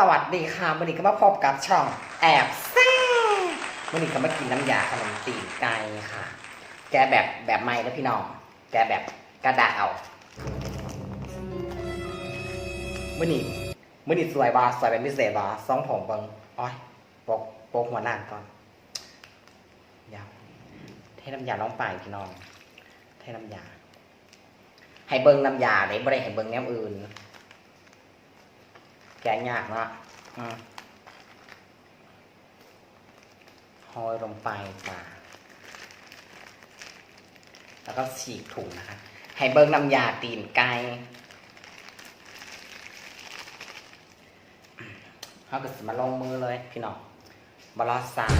สวัสดีค่ะวันนี้ก็มาพบกับช่องแอบแซ่วันนี้ก็มากินน้ำยาขนมตีนไก่ค่ะ แกแบบแบบใหม่แล้วพี่น้อง แกแบบกระดาษเอามื่อนี้มื่อนี้สวยบาสวยเป็นพิเศษบาสองผมเบิงอ้อยโปกโปกหัวหน้าก่อนยาวเทน้ำยาลงไปพี่น้อง เทน้ำยา ให้เบิงน้ำยาเลยไม่ได้ให้เบิงแนวอื่น แกะยากนะอืมหอยลงไปจ้าแล้วก็ฉีกถุงนะคะ ให้เบิ้งน้ำยาตีนไก่เขาก็สมาลงมือเลย พี่น้องบลอสาม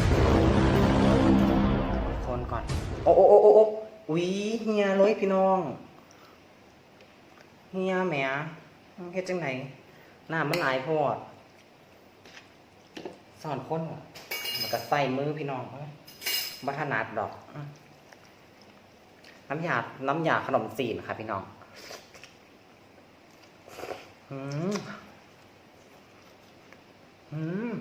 คนก่อน โอ้โอ้โอ้โอ้โอ้อุ้ยเฮียเลยพี่น้องเฮียแหมเฮ็ดจังไหน น้ามันหลายพอดสอนคนมันก็ใส่มือพี่น้องเอ้ยบัถนัดดอก น้ำยา น้ำยาขนมจีนค่ะพี่น้องอืมอืม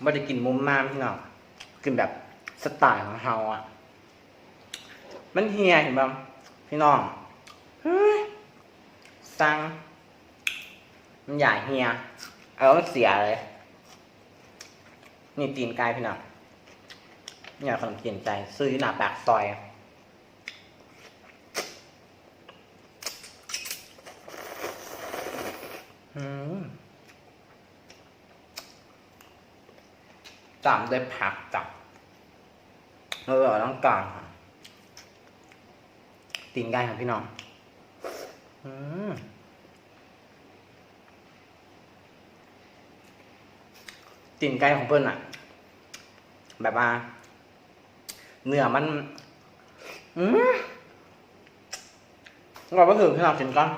ไม่ได้กินมุมมามพี่น้องกินแบบสไตล์ของเฮาอะ มันเฮียเห็นบ้าง พี่น้องเฮ้ยสั่งมันใหญ่เฮียเอามันเสียเลย นี่ตีนไก่พี่น้องนี่ขนมจีนใจ ซื้อหนาปากซอยอืมตามด้วยผักจับเออต้องการค่ะ ตีนไก่ครับพี่น้องอืมตีนไก่ของเพิ่นอะแบบว่า เนื้อมัน อืมเราก็ถือพี่น้องกินก่อน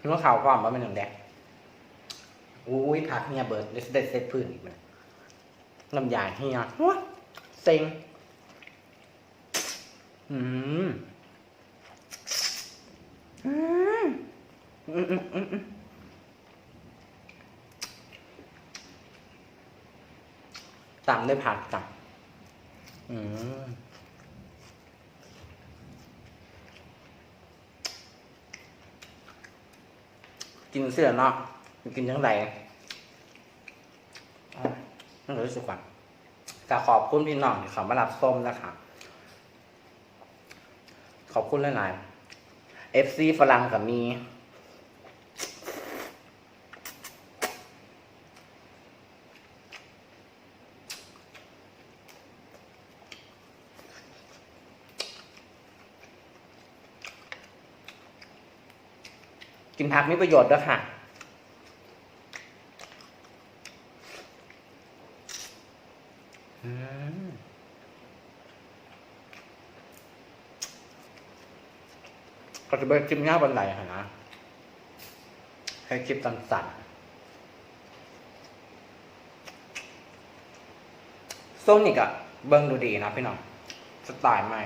พี่ว่าข่าวก่อนว่าเป็นอย่งแดกอุ้ยผักเฮียเบิร์ดเด็ดเด็ตพื้นอีกมันน้ำยาเฮียโอ้ยเซ็ง อืมอืมอืมอืมอืมตามด้วยผักจ้ะอืมกินเสื้อเนาะกินยังไงอ๋อนั่นรู้สึกว่าจะขอบคุณพี่น้องที่เขามารับส้มนะคะ ขอบคุณหลายๆ FC ฝรั่งกับมี กินผักมีประโยชน์ด้วยค่ะอืม ก็จะไปคลิปหน้าบันไดค่ะนะให้คลิปสั้นๆส้มนี่ก็เบิ้งดูดีนะพี่น้องสไตล์ใหม่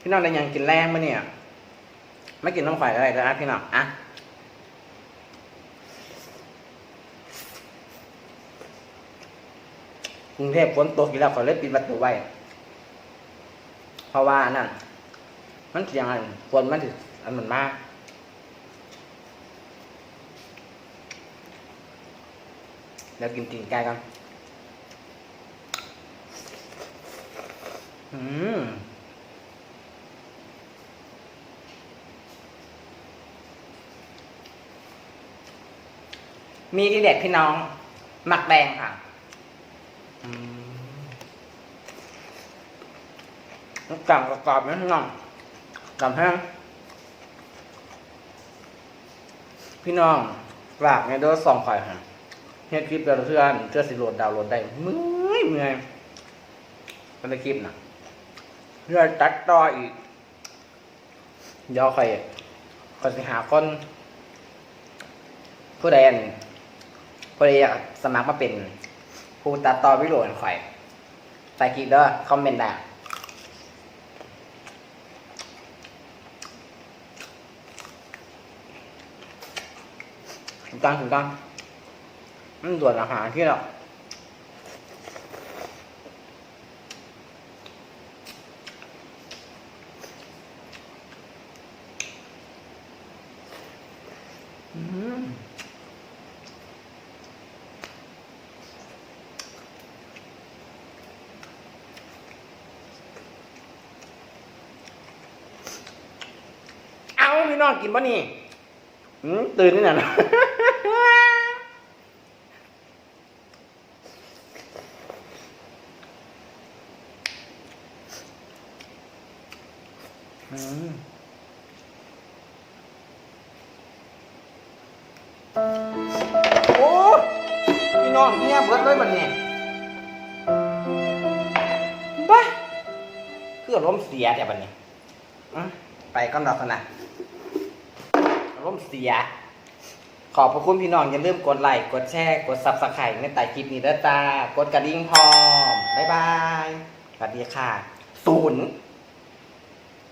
พี่น้องได้ยังกินแรงมาเนี่ย ไม่กินน้ำข่อยอะไรแล้วนะพี่น้องอะกรุงเทพฝนตกอยู่แล้วขอเล่นปิดประตูไว้ เพราะว่านั่น มันเสียงอันฝนมันถึงอันมันมากเดี๋ยวกินตีนไก่กันอืมมีดีเด็ดพี่น้อง หมักแดงค่ะ อืม น้ำกางกรอบๆนะพี่น้องกรอบแห้งพี่น้องฝากในเด้อสองข่อยฮะเฮ็ดคลิปเดือนเพื่อนเพื่อสิโหลดดาวน์โหลดได้เมื่อยเมื่อยเป็นคลิปนะเพื่อตัดต่ออีกเดี๋ยวข่อยข่อยสิหาคนผู้ใดอันผู้ใดอยากสมัครมาเป็นผู้ตัดต่อวิดีโอให้ข่อยใส่คลิปเด้อคอมเมนต์ได้ กันถึงกันมันด่วนอาหารที่เราอืมเอาพี่น้องกินป่ะนี่ ตื่นนี่น่ะนะอืมโอ้พี่น้องเงียบเบิดเลยบัดนี้บ้าคืออารมณ์เสียแต่บัดนี้อะไปก่อนดอกสนะอา ร่มเสีย ขอบพระคุณพี่น้องอย่าลืมกดไลค์กดแชร์กดซับสไครต์ในใต้คลิปนี้ด้วยจ้ากดกระดิ่งพร้อมบ๊ายบายสวัสดีค่ะศูนย์